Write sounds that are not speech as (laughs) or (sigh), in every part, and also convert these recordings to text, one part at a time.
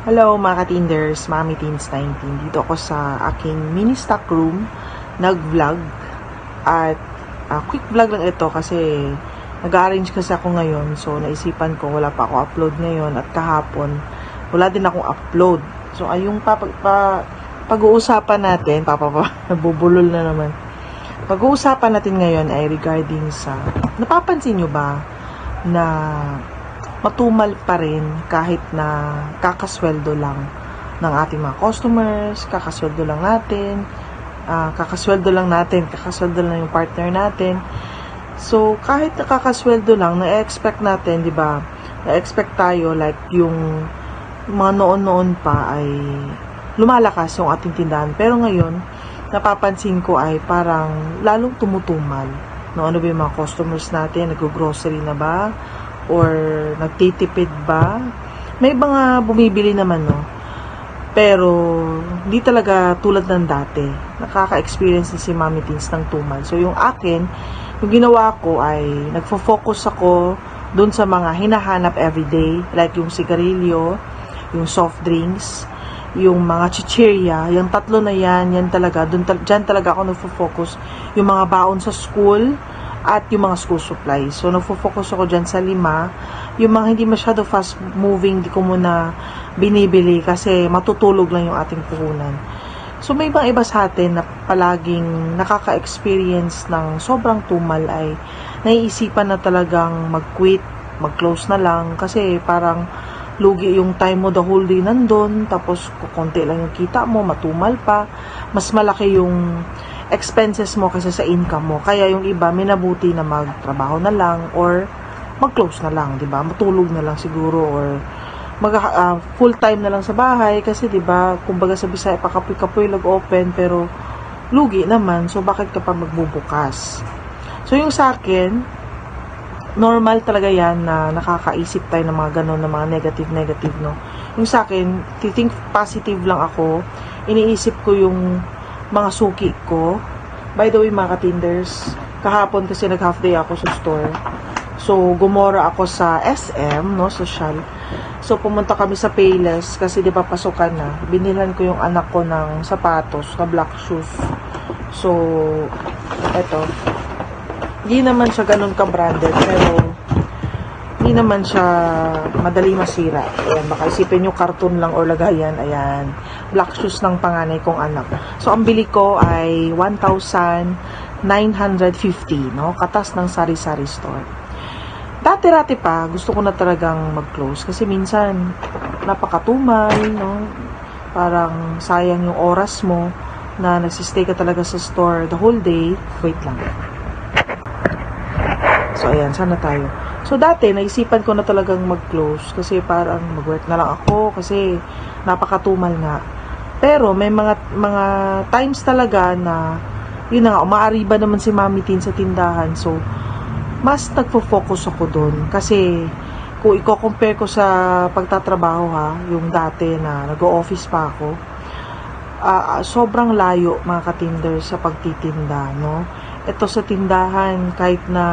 Hello mga ka-Tinders, Mami Teens 19. Dito ako sa aking mini stock room, nag-vlog. At ah, quick vlog lang ito kasi nag-arrange kasi ako ngayon. So naisipan ko wala pa ako upload ngayon at kahapon wala din akong upload. So ay yung pa, pa, pag-uusapan natin, papa pa, (laughs) nabubulol na naman. Pag-uusapan natin ngayon ay regarding sa, napapansin nyo ba na matumal pa rin kahit na kakasweldo lang ng ating mga customers, kakasweldo lang natin, ah, kakasweldo lang natin, kakasweldo lang yung partner natin. So, kahit nakakasweldo lang, na-expect natin, di ba? Na-expect tayo, like, yung mga noon-noon pa ay lumalakas yung ating tindahan. Pero ngayon, napapansin ko ay parang lalong tumutumal. No, ano ba yung mga customers natin? Nag-grocery na ba? Or nagtitipid ba? May mga bumibili naman, no? Pero, hindi talaga tulad ng dati. Nakaka-experience na si Mami Teens ng tumal. So, yung akin, yung ginawa ko ay nagfo-focus ako dun sa mga hinahanap everyday. Like yung sigarilyo, yung soft drinks, yung mga chichirya, yung tatlo na yan, yan talaga, dun, dyan talaga ako nagfo-focus. Yung mga baon sa school, at yung mga school supplies. So, nagfo-focus ako dyan sa lima. Yung mga hindi masyado fast moving, di ko muna binibili kasi matutulog lang yung ating puhunan. So, may ibang iba sa atin na palaging nakaka-experience ng sobrang tumal ay naiisipan na talagang mag-quit, mag-close na lang kasi parang lugi yung time mo the whole day nandun, tapos kukunti lang yung kita mo, matumal pa, mas malaki yung expenses mo kasi sa income mo. Kaya yung iba, minabuti na magtrabaho na lang or mag-close na lang, 'di ba? Matulog na lang siguro or mag ah, full time na lang sa bahay kasi 'di ba, kumbaga sa Bisaya pakapoy-kapoy lag open pero lugi naman. So bakit ka pa magbubukas? So yung sa akin, normal talaga yan na nakakaisip tayo ng mga ganun, ng mga negative-negative, no? Yung sa akin, think positive lang ako. Iniisip ko yung mga suki ko. By the way, mga katinders, kahapon kasi nag-half day ako sa store. So, gumora ako sa SM, no, social. So, pumunta kami sa Payless kasi di ba pasukan na. Binilhan ko yung anak ko ng sapatos na black shoes. So, eto. Hindi naman siya ganun ka-branded, pero hindi naman siya madali masira. Ayan, baka isipin nyo cartoon lang or lagayan. Ayan, black shoes ng panganay kong anak. So, ang bili ko ay 1,950, no? Katas ng sari-sari store. Dati-rati pa, gusto ko na talagang mag-close kasi minsan napakatumal, no? Parang sayang yung oras mo na nagsistay ka talaga sa store the whole day. Wait lang. So, ayan, sana tayo. So, dati, naisipan ko na talagang mag-close kasi parang mag-work na lang ako kasi napakatumal nga. Pero, may mga, mga times talaga na, yun na nga, umaariba naman si Mami Tin sa tindahan. So, mas nagfo-focus ako doon kasi kung i-compare ko sa pagtatrabaho ha, yung dati na nag-office pa ako, ah, sobrang layo mga katinder sa pagtitinda, no? Ito sa tindahan, kahit na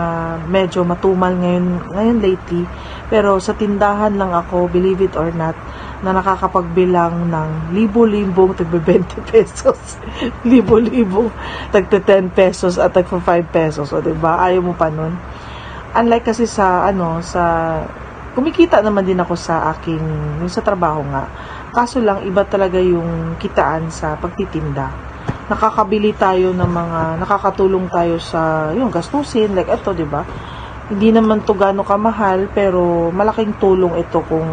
medyo matumal ngayon, ngayon lately, pero sa tindahan lang ako, believe it or not, na nakakapagbilang ng libo-libong (laughs) tagbe 20 pesos, (laughs) libo-libong tagte 10 pesos at tagpa 5 pesos, o diba? Ayaw mo pa nun. Unlike kasi sa, ano, sa, kumikita naman din ako sa aking, yung sa trabaho nga. Kaso lang, iba talaga yung kitaan sa pagtitinda. Nakakabili tayo ng mga, nakakatulong tayo sa, yung gastusin, like ito, di ba? Hindi naman to gano'ng kamahal, pero malaking tulong ito kung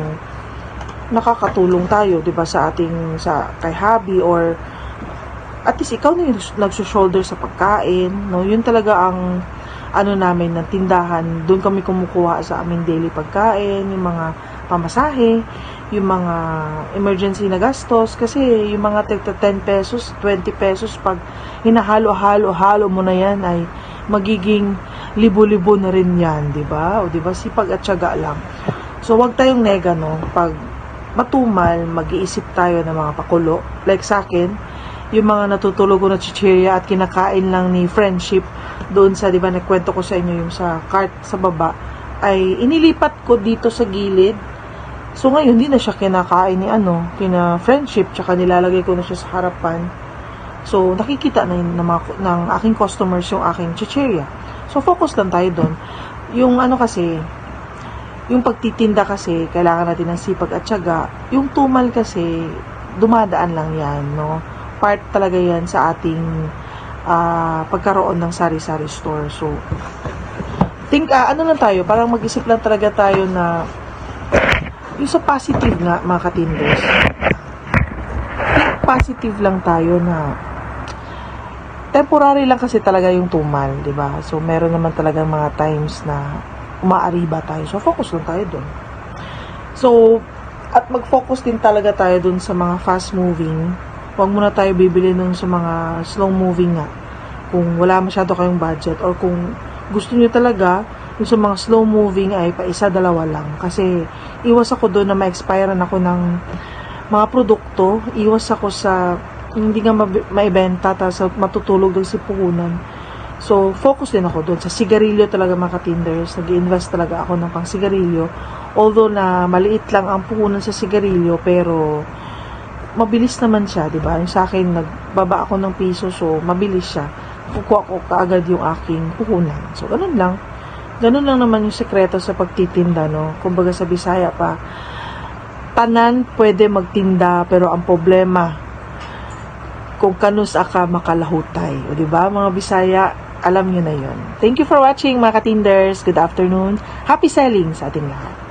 nakakatulong tayo, 'di ba, sa ating sa kay hobby or at least ikaw na yung nagso-shoulder sa pagkain, no? Yun talaga ang ano namin ng tindahan. Doon kami kumukuha sa aming daily pagkain, yung mga pamasahe, yung mga emergency na gastos kasi yung mga tagta 10 pesos, 20 pesos pag hinahalo-halo-halo mo na yan ay magiging libo-libo na rin yan, 'di ba? O 'di ba sipag at tiyaga lang. So wag tayong nega no pag matumal, mag-iisip tayo ng mga pakulo. Like sa akin, yung mga natutulog ko na chichirya at kinakain lang ni friendship doon sa, di ba, nagkwento ko sa inyo yung sa cart sa baba, ay inilipat ko dito sa gilid So ngayon, hindi na siya kinakain ni ano, kina friendship, tsaka nilalagay ko na siya sa harapan. So, nakikita na yun ng, mga, ng aking customers yung aking chicheria. So, focus lang tayo doon. Yung ano kasi, yung pagtitinda kasi, kailangan natin ng sipag at syaga. Yung tumal kasi, dumadaan lang yan, no? Part talaga yan sa ating ah, pagkaroon ng sari-sari store. So, think, ah, ano lang tayo, parang mag-isip lang talaga tayo na yung sa positive nga, mga katinders. Think positive lang tayo na temporary lang kasi talaga yung tumal, di ba? So, meron naman talaga mga times na umaariba tayo. So, focus lang tayo doon. So, at mag-focus din talaga tayo doon sa mga fast-moving. Huwag muna tayo bibili nung sa mga slow-moving nga. Kung wala masyado kayong budget or kung gusto nyo talaga, yung sa mga slow-moving ay pa isa, dalawa lang. Kasi, iwas ako doon na ma-expirean ako ng mga produkto. Iwas ako sa hindi nga maibenta tapos matutulog doon si puhunan. So, focus din ako doon. Sa sigarilyo talaga mga katinders. nag invest talaga ako ng pang sigarilyo. Although na maliit lang ang puhunan sa sigarilyo, pero mabilis naman siya, di ba? Yung sa akin, nagbaba ako ng piso, so mabilis siya. Kukuha ko kaagad yung aking puhunan. So, ganun lang. Ganun lang naman yung sekreto sa pagtitinda, no? Kumbaga sa Bisaya pa, tanan pwede magtinda, pero ang problema, kung kanus aka makalahutay. O, di ba? Mga Bisaya, alam nyo na yon. Thank you for watching, mga katinders. Good afternoon. Happy selling sa ating lahat.